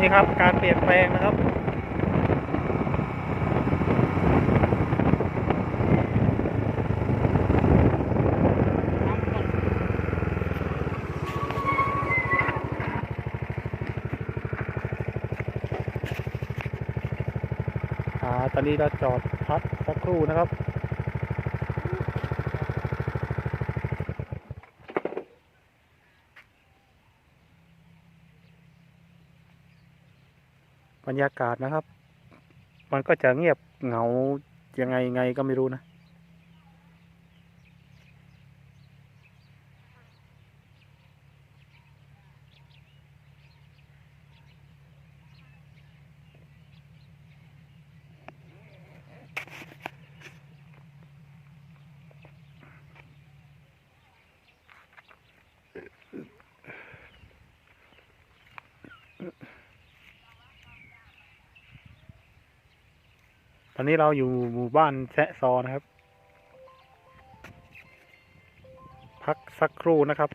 นี่ครับการเปลี่ยนแปลงนะครับตอนนี้เราจอดพักสักครู่นะครับ บรรยากาศนะครับ มันก็จะเงียบเหงายังไงไงก็ไม่รู้นะ อนนี้เราอยู่หมู่บ้านแซะซอนะครับ พักสักครู่นะครับ